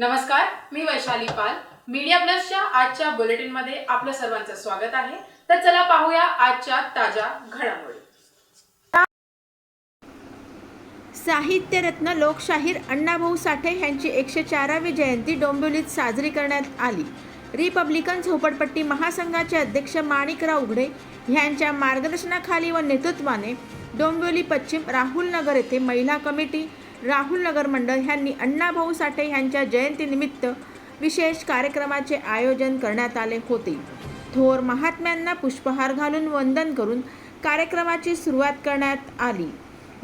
नमस्कार मी वैशाली पाल. मीडिया प्लसच्या आजच्या बुलेटिनमध्ये आपलं सर्वांचं स्वागत आहे. तर चला पाहूया आजच्या ताज्या घडामोडी. साहित्यरत्न लोकशाहीर अण्णाभाऊ साठे यांची एकशे चारावी जयंती डोंबिवलीत साजरी करण्यात आली. रिपब्लिकन झोपडपट्टी महासंघाचे अध्यक्ष माणिकराव उघडे यांच्या मार्गदर्शनाखाली व नेतृत्वाने डोंबिवली पश्चिम राहुल नगर येथे महिला कमिटी राहुल नगर मंडळ ह्यांनी अण्णाभाऊ साठे यांच्या जयंतीनिमित्त विशेष कार्यक्रमाचे आयोजन करण्यात आले होते. थोर महात्म्यांना पुष्पहार घालून वंदन करून कार्यक्रमाची सुरुवात करण्यात आली.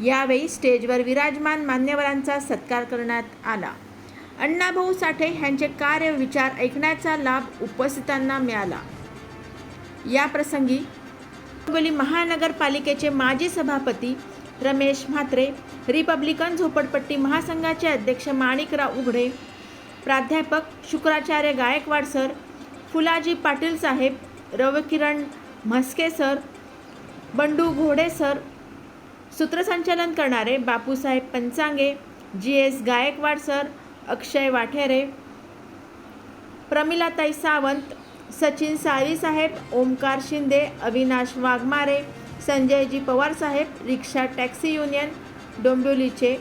यावेळी स्टेजवर विराजमान मान्यवरांचा सत्कार करण्यात आला. अण्णाभाऊ साठे यांचे कार्य विचार ऐकण्याचा लाभ उपस्थितांना मिळाला. या प्रसंगी महानगरपालिकेचे माजी सभापती रमेश म्हात्रे रिपब्लिकन झोपडपट्टी महासंघाचे अध्यक्ष माणिकराव उघडे प्राध्यापक शुक्राचार्य गायकवाड सर फुलाजी पाटील साहेब रवकिरण म्हस्के सर बंडू घोडे सर सूत्रसंचालन करणारे Bapusaheb Panchange G S Gaikwad sir Akshay Wathare Pramilatai Sawant Sachin Sali साहेब ओमकार शिंदे अविनाश वाघमारे संजयजी पवार साहेब रिक्षा टॅक्सी युनियन डोंबिवलीचे.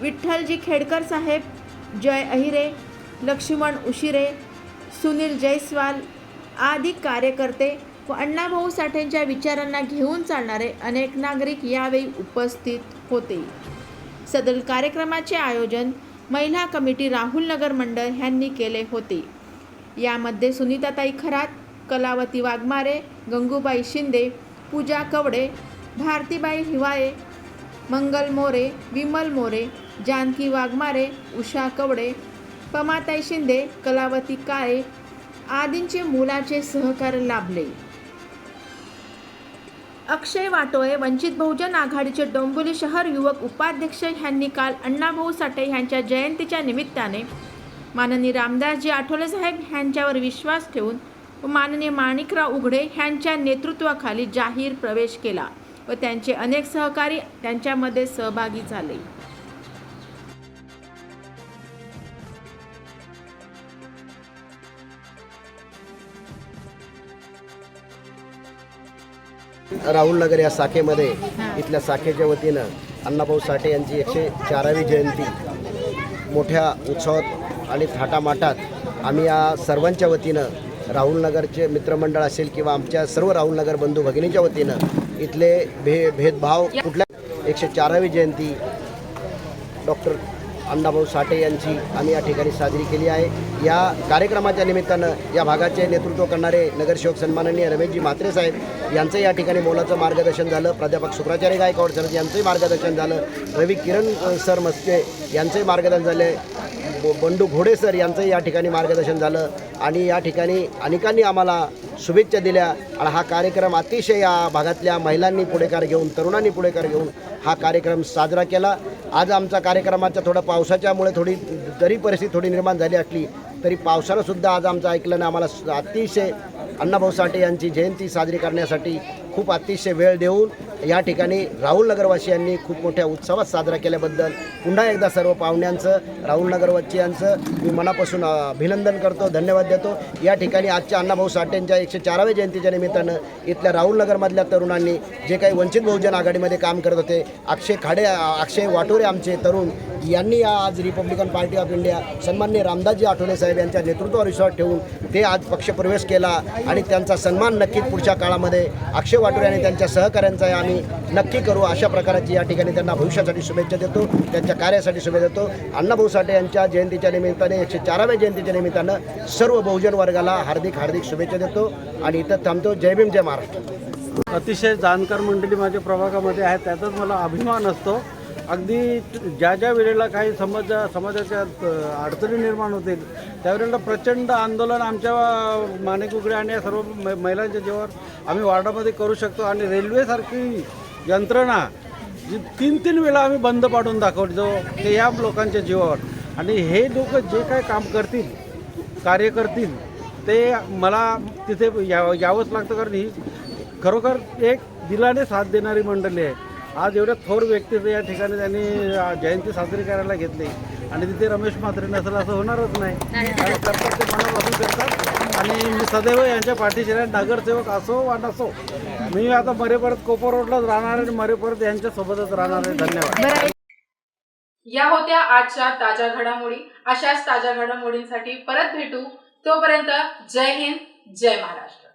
विठ्ठलजी खेडकर साहेब जय अहिरे लक्ष्मण उशिरे सुनील जयस्वाल आदी कार्यकर्ते व अण्णाभाऊ साठेंच्या विचारांना घेऊन चालणारे अनेक नागरिक यावेळी उपस्थित होते. सदर कार्यक्रमाचे आयोजन महिला कमिटी राहुल नगर मंडळ ह्यांनी केले होते. यामध्ये सुनीताताई खरात कलावती वाघमारे गंगूबाई शिंदे पूजा कवडे भारतीबाई हिवाळे मंगल मोरे विमल मोरे जानकी वाघमारे उषा कवडे पमाताई शिंदे कलावती काळे आदींचे मुलाचे सहकार्य लाभले. अक्षय वाटोळे वंचित बहुजन आघाडीचे डोंबिवली शहर युवक उपाध्यक्ष ह्यांनी काल अण्णाभाऊ साठे यांच्या जयंतीच्या निमित्ताने माननीय रामदासजी आठवले साहेब ह्यांच्यावर विश्वास ठेवून माननीय माणिकराव उघडे ह्यांच्या नेतृत्वाखाली जाहीर प्रवेश केला व त्यांचे अनेक सहकारी त्यांच्यामध्ये सहभागी झाले. राहुल नगर या शाखेमध्ये इथल्या शाखेच्या वतीनं अण्णाभाऊ साठे यांची एकशे चारावी जयंती मोठ्या उत्सवात आणि थाटामाटात आम्ही या सर्वांच्या वतीनं राहुल नगरचे मित्रमंडळ असेल किंवा आमच्या सर्व राहुल नगर बंधू भगिनीच्या वतीनं इथले भे भेदभाव कुठल्या? एकशे चारावी जयंती. डॉक्टर अण्णाभाऊ साठे यांची आम्ही या ठिकाणी साजरी केली आहे. या कार्यक्रमाच्या निमित्तानं या भागाचे नेतृत्व करणारे नगरसेवक सन्माननीय रमेशजी म्हात्रे साहेब यांचं या ठिकाणी मोलाचं मार्गदर्शन झालं. प्राध्यापक शुक्राचार्य गायकवाड सर यांचंही मार्गदर्शन झालं. रवी किरण सर मस्के यांचंही मार्गदर्शन झालं. बंडू घोडे सर या ठिकाणी मार्गदर्शन झालं आणि या ठिकाणी अनेकांनी आम्हाला शुभेच्छा दिल्या. आणि हा कार्यक्रम अतिशय या भागातल्या महिलांनी पुढेकार घेऊन तरुणांनी पुढेकार घेऊन हा कार्यक्रम साजरा केला. आज आमचा कार्यक्रमाच्या थोडं पावसाच्यामुळे थोडी तरी परिस्थिती थोडी निर्माण झाली असली तरी पावसानं सुद्धा आज आमचं ऐकलं आम्हाला अतिशय अण्णाभाऊ साठे यांची जयंती साजरी करण्यासाठी खूप अतिशय वेळ देऊन या ठिकाणी राहुल नगरवासियांनी खूप मोठ्या उत्सवात साजरा केल्याबद्दल पुन्हा एकदा सर्व पाहुण्यांचं राहुल नगरवासियांचं मी मनापासून अभिनंदन करतो धन्यवाद देतो. या ठिकाणी आजच्या अण्णाभाऊ साठेंच्या एकशे चाराव्या जयंतीच्या निमित्तानं इथल्या राहुल नगरमधल्या तरुणांनी जे काही वंचित बहुजन आघाडीमध्ये काम करत होते अक्षय खाडे अक्षय वाटोरे आमचे तरुण यांनी आज रिपब्लिकन पार्टी ऑफ इंडिया सन्मान्य रामदासजी आठवले साहेब यांच्या नेतृत्वावर विश्वास ठेवून ते आज पक्षप्रवेश केला आणि त्यांचा सन्मान नक्कीच पुढच्या काळामध्ये अक्षय वाटोरे आणि त्यांच्या सहकाऱ्यांचा आम्ही नक्की करू. अशा प्रकारची या ठिकाणी त्यांना भविष्यासाठी शुभेच्छा देतो त्यांच्या कार्यासाठी शुभेच्छा देतो. अण्णाभाऊ साठे यांच्या जयंतीच्या निमित्ताने एकशे चाराव्या जयंतीच्या निमित्तानं सर्व बहुजन वर्गाला हार्दिक हार्दिक शुभेच्छा देतो आणि इथं थांबतो. जय भीम जय महाराष्ट्र. अतिशय जाणकार मंडळी माझ्या प्रभागामध्ये आहेत त्याचाच मला अभिमान असतो. अगदी ज्या ज्या वेळेला काही समाज समाजाच्या अडचणी निर्माण होतील त्यावेळेला प्रचंड आंदोलन आमच्या मानेक उघडे आणि या सर्व महिलांच्या जीवावर आम्ही वार्डामध्ये करू शकतो. आणि रेल्वेसारखी यंत्रणा जी तीन तीन वेळा आम्ही बंद पाडून दाखवतो ते या लोकांच्या जीवावर. आणि हे लोक जे काय काम करतील कार्य करतील ते मला तिथे या यावंच लागतं. कारण ही खरोखर एक दिलाने साथ देणारी मंडळी आहे. आज एवढ्या थोर व्यक्तीचं या ठिकाणी त्यांनी जयंती साजरी करायला घेतली. आणि तिथे रमेश म्हात्रे नसेल असं होणारच नाही. करतात ते मनापासून करतात. आणि मी सदैव यांच्या पाठीशी नगरसेवक असो वा नसो मी आता मरेपर्यंत कोपर रोडलाच राहणार आहे आणि मरेपर्यंत यांच्यासोबतच राहणार आहे. धन्यवाद. या होत्या आजच्या ताज्या घडामोडी. अशाच ताज्या घडामोडींसाठी परत भेटू. तोपर्यंत जय हिंद जय महाराष्ट्र.